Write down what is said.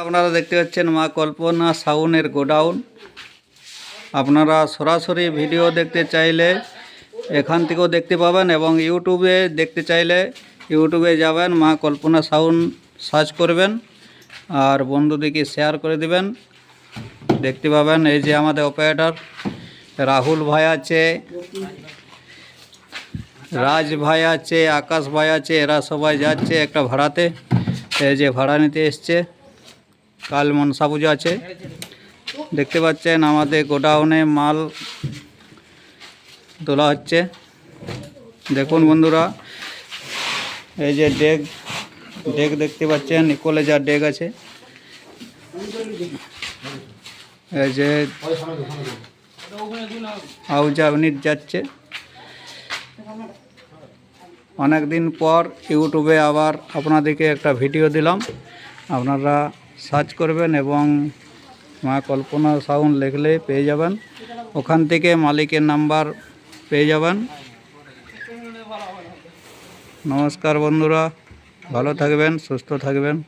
আপনারা দেখতে পাচ্ছেন মা কল্পনা সাউনের গোডাউন। আপনারা সরাসরি ভিডিও দেখতে চাইলে এখান থেকেও দেখতে পাবেন এবং ইউটিউবে দেখতে চাইলে ইউটিউবে যাবেন, মা কল্পনা সাউন সার্চ করবেন আর বন্ধুদেরকে শেয়ার করে দিবেন। দেখতে পাবেন এই যে আমাদের অপারেটর রাহুল ভাই আছে, রাজ ভাই আছে, আকাশ ভাই আছে, এরা সবাই যাচ্ছে একটা ভাড়াতে। এই যে ভাড়া নিতে এসছে। কাল মনসা পুজো আছে। দেখতে পাচ্ছেন আমাদের গোডাউনে মাল তোলা হচ্ছে। দেখুন বন্ধুরা, এই যে ডেক ডেক দেখতে পাচ্ছেন ইকোলে যা ডেক আছে। এই যে আউজা ইউনিট যাচ্ছে। অনেক দিন পর ইউটিউবে আবার আপনাদেরকে একটা ভিডিও দিলাম। আপনারা সার্চ করবেন এবং মা কল্পনা সাউন্ড লিখলে পেয়ে যাবেন। ওখান থেকে মালিকের নাম্বার পেয়ে যাবেন। নমস্কার বন্ধুরা, ভালো থাকবেন, সুস্থ থাকবেন।